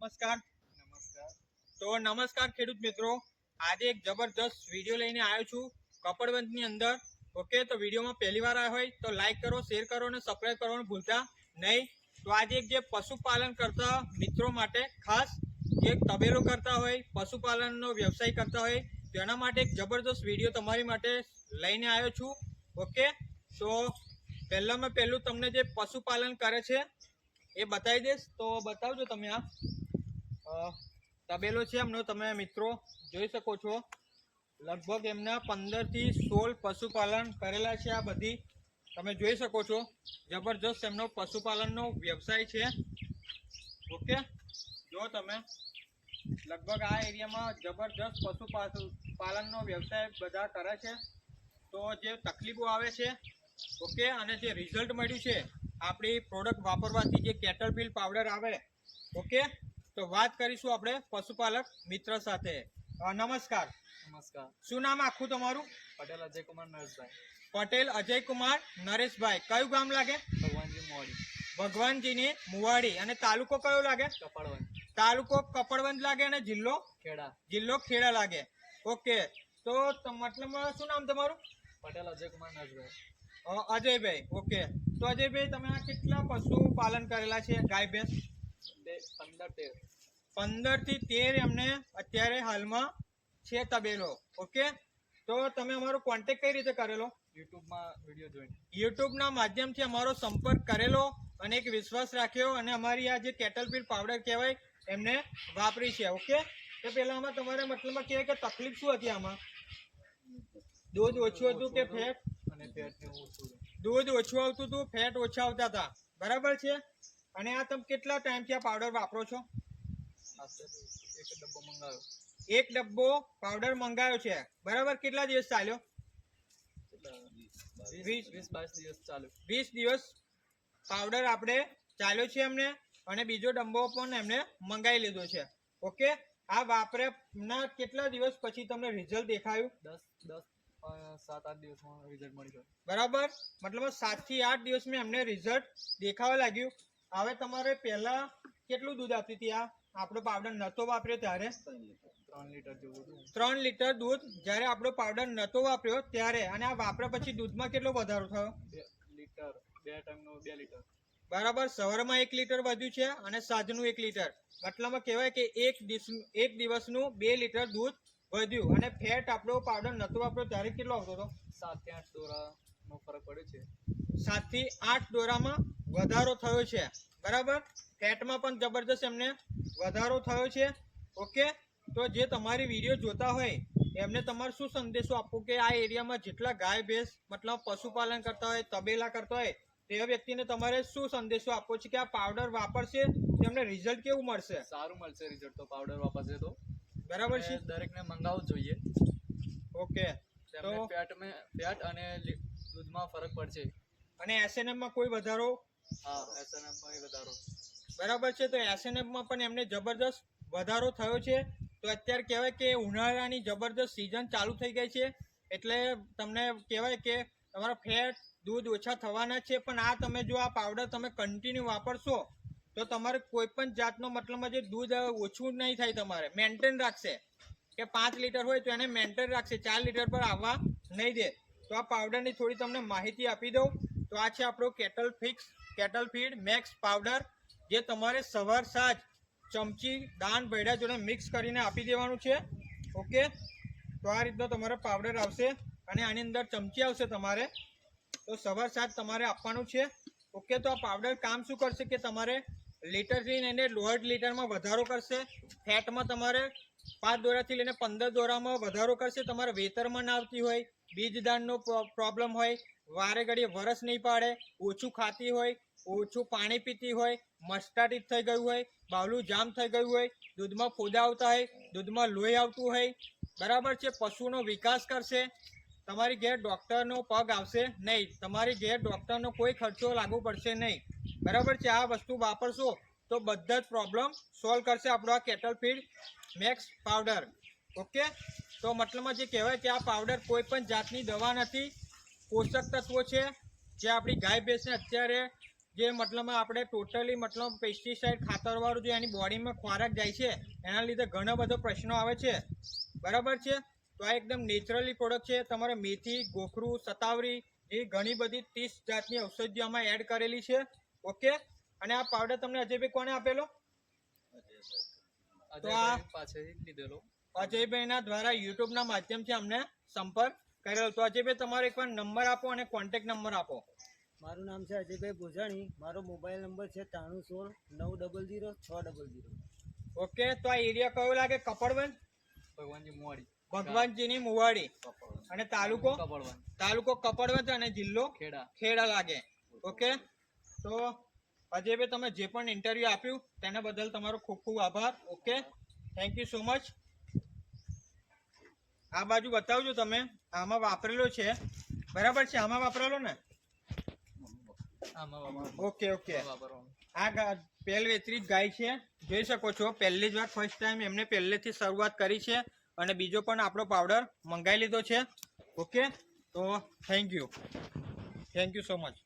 નમસ્કાર. નમસ્કાર. તો નમસ્કાર ખેડૂત મિત્રો. આજે એક જબરદસ્ત વીડિયો લઈને આવ્યો છું કપડવંતની અંદર. ઓકે તો વિડીયોમાં પહેલી વાર આવ્યો હોય તો લાઈક કરો શેર કરો અને સબસ્ક્રાઈબ કરવાનું ભૂલતા નહીં. તો આજે એક જે પશુપાલન કરતા મિત્રો માટે ખાસ જે તબેલો કરતા હોય પશુપાલનનો વ્યવસાય કરતા હોય તેના માટે એક જબરદસ્ત વીડિયો તમારી માટે લઈને આવ્યો છું. ઓકે તો પહેલામાં પહેલું તમને જે પશુપાલન કરે છે એ બતાવી દઈશ. તો બતાવજો તમે આ. તબેલો છે એમનો, તમે મિત્રો જોઈ શકો છો. લગભગ એમના પંદરથી સોળ પશુપાલન કરેલા છે આ બધી. તમે જોઈ શકો છો, જબરજસ્ત એમનો પશુપાલનનો વ્યવસાય છે. ઓકે? જો તમે, લગભગ આ એરિયામાં જબરજસ્ત પશુપાલનનો વ્યવસાય બધા કરે છે, તો જે તકલીફો આવે છે, ઓકે? અને જે રિઝલ્ટ મળ્યું છે, આપણી પ્રોડક્ટ વાપરવાથી જે કેટલ પાવડર આવે, ઓકે? તો વાત કરીશું આપણે પશુપાલક મિત્ર સાથે. નમસ્કાર. નમસ્કાર. શું નામ આખું તમારું? પટેલ અજયકુમાર નરેશભાઈ. પટેલ અજય કુમાર નરેશભાઈ. કયું ગામ લાગે? ભગવાનજી મોડી ભગવાનજીની મુવાડી. અને તાલુકો કયો લાગે? કપડવંજ તાલુકો કપડવંજ લાગે અને જિલ્લો? ખેડા. જિલ્લો ખેડા લાગે. ઓકે. તો મતલબ શું નામ તમારું? પટેલ અજયકુમાર નરેશભાઈ. અજયભાઈ. ઓકે. તો અજયભાઈ તમે આ કેટલા પશુ પાલન કરેલા છે? ગાય ભેંસ? પંદર તેર. પંદરથી તેર એમને અત્યારે હાલમાં છે તબેલો ઓકે? તો તમે અમારો કોન્ટેક્ટ કઈ રીતે કરેલો? યુટ્યુબમાં વીડિયો જોઈને. યુટ્યુબના માધ્યમથી અમારો સંપર્ક કરેલો અને એક વિશ્વાસ રાખ્યો અને અમારી આ જે કેટલપીર પાવડર કહેવાય એમને વાપરી છે ઓકે? તો પહેલાં તમારે મતલબમાં કહેવાય કે તકલીફ શું હતી આમાં? દૂધ ઓછું હતું કે ફેટ અને પેટને દૂધ ઓછું આવતું હતું ફેટ ઓછા આવતા હતા. બરાબર છે? અને આ તમે કેટલા ટાઈમથી આ પાવડર વાપરો છો? એક ડબ્બો મંગાવ્યો. એક ડબ્બો પાવડર મંગાવ્યો છે. બરાબર? કેટલા દિવસ ચાલ્યો? વીસ- વીસ વીસ બાવીસ દિવસ ચાલ્યું. વીસ દિવસ પાવડર આપણે ચાલ્યો છે એમને અને બીજો ડબ્બો પણ એમને મંગાવી લીધો છે. ઓકે આ વાપર્યાના કેટલા દિવસ પછી તમને રિઝલ્ટ દેખાયું? દસ દસ સાત આઠ દિવસમાં રિઝલ્ટ મળી ગયું. બરાબર? મતલબ સાતથી આઠ દિવસમાં એમને રિઝલ્ટ દેખાવા લાગ્યું. હવે તમારે પહેલા કેટલું દૂધ આપતી હતી આ? આપણો પાવડર નતો વાપર્યો ત્યારે? ત્રણ લીટર. જેવું ત્રણ લીટર દૂધ જ્યારે આપણો પાવડર નતો વાપર્યો ત્યારે? અને આ વાપર્યા પછી દૂધમાં કેટલો વધારો થયો? લીટર. બે ટાઈમનો બે લીટર. બરાબર સવારમાં એક લીટર વધ્યું છે અને સાંજનું એક લીટર. મતલબમાં કહેવાય કે એક દિવસ એક દિવસનું બે લીટર દૂધ વધ્યું અને ફેટ આપણો પાવડર નતો વાપર્યો ત્યારે કેટલો આવતો હતો? સાતથી આઠ દોરાનો ફરક પડ્યો છે. સાતથી આઠ દોરામાં વધારો થયો છે. બરાબર? ફેટમાં પણ જબરજસ્ત એમને વધારો થયો છે. ઓકે? તો જે તમારી વીડિયો જોતા હોય એમને તમારે શું સંદેશો આપવો કે આ એરિયામાં જેટલા ગાય ભેંસ મતલબ પશુપાલન કરતા હોય તબેલા કરતા હોય તેવા વ્યક્તિને તમારે શું સંદેશો આપવો છે કે આ પાવડર વાપરશે તેમને રિઝલ્ટ કેવું મળશે? સારું મળશે રિઝલ્ટ તો પાવડર વાપરશે તો. બરાબર છે? દરેકને મંગાવવું જોઈએ. ઓકે. તો પેટમાં પેટ અને દૂધમાં ફરક પડશે. અને એસએનએમમાં કોઈ વધારો બરાબર છે, તો એસએનએફમાં પણ એમને જબરદસ્ત વધારો થયો છે. તો અત્યારે કહેવાય કે ઉનાળાની જબરદસ્ત સિઝન ચાલુ થઈ ગઈ છે. એટલે તમને કહેવાય કે તમારા ફેટ, દૂધ ઓછા થવાના છે, પણ આ તમે જો આ પાવડર તમે કન્ટિન્યુ વાપરશો, તો તમારે કોઈ પણ જાતનો મતલબમાં જે દૂધ ઓછું નહીં થાય તમારે. મેન્ટેન રાખશે. કે પાંચ લીટર હોય તો એને મેન્ટેન રાખશે. ચાર લીટર પર આવવા નહીં દે. તો આ પાવડરની થોડી તમને માહિતી આપી દઉં. તો આ છે આપણો cattle fix cattle feed max powder જે તમારે સવાર સાંજ ચમચી દાન ભેડા જોડે મિક્સ કરીને આપી દેવાનું છે. ઓકે તો આ રીતનો તમારો પાવડર આવશે અને આની અંદર ચમચી આવશે તમારે. તો સવાર સાંજ તમારે આપવાનું છે. ઓકે તો આ પાવડર કામ શું કરશે કે તમારે લીટરથી લઈને દોઢ લીટરમાં વધારો કરશે. ફેટમાં તમારે પાંચ દોરાથી લઈને પંદર દોરામાં વધારો કરશે. તમારે વેતરમાં ના આવતી હોય બીજ દાણનો પ્રોબ્લેમ હોય, વારે ઘડીએ વરસ નહીં પાડે, ઓછું ખાતી હોય ઓછું પાણી પીતી હોય, મસ્ટાટી થઈ ગયું હોય, બાવલું જામ થઈ ગયું હોય, દૂધમાં ફોદા આવતા હોય, દૂધમાં લોહી આવતું હોય. બરાબર છે, પશુનો વિકાસ કરશે. તમારી ઘેર ડૉક્ટરનો પગ આવશે નહીં. તમારી ઘેર ડૉક્ટરનો કોઈ ખર્ચો લાગુ પડશે નહીં. બરાબર છે, આ વસ્તુ વાપરશો તો બધા જ પ્રોબ્લેમ સોલ્વ કરશે આપણો આ cattle feed max powder okay તો મતલબમાં જે કહેવાય કે આ પાવડર કોઈ પણ જાતની દવા નથી. પોષક તત્વો છે, જે આપણી ગાય ભેંસને અત્યારે જે મતલબ આપણે ટોટલી મતલબ પેસ્ટિસાઇડ ખાતરવાળું જે એની બોડીમાં ખોરાક જાય છે એના લીધે ઘણા બધો પ્રશ્નો આવે છે. બરાબર છે? તો આ એકદમ નેચરલી પ્રોડક્ટ છે. તમારે મેથી ગોખરું સતાવરી એ ઘણી બધી ત્રીસ જાતની ઔષધિઓ આમાં એડ કરેલી છે. ઓકે અને આ પાવડર તમને અજયભાઈ કોને આપેલો? તો આ- લીધેલો. અજયભાઈના દ્વારા યુટ્યુબના માધ્યમથી અમને સંપર્ક કરેલો. તો અજયભાઈ તમારો એકવાર નંબર આપો અને કોન્ટેક્ટ નંબર આપો. મારું નામ છે અજયભાઈ ભોજાણી. મારો મોબાઈલ નંબર છે ત્રાણું સોળ નવ ડબલ ઝીરો છ ડબલ ઝીરો. ઓકે તો આ એરિયા કયો લાગે? કપડવન ભગવાનજી મોવાડી. ભગવાનજીની મુવાડી. અને તાલુકો? કપડવાન તાલુકો કપડવંજ અને જિલ્લો? ખેડા. ખેડા લાગે. ઓકે તો અજયભાઈ તમે જે પણ ઇન્ટરવ્યુ આપ્યું તેના બદલ તમારો ખૂબ ખૂબ આભાર. Okay thank you so much આ બાજુ બતાવજો તમે. આમાં વાપરેલો છે. બરાબર છે? આમાં વાપરેલો ને. Okay okay. આ પહેલી વેતરી ગાય છે. જોઈ શકો છો પહેલી જ વાર ફર્સ્ટ ટાઈમ એમને પહેલેથી શરૂઆત કરી છે અને બીજો પણ આપણો પાવડર મંગાવી લીધો છે. ઓકે? તો thank you thank you so much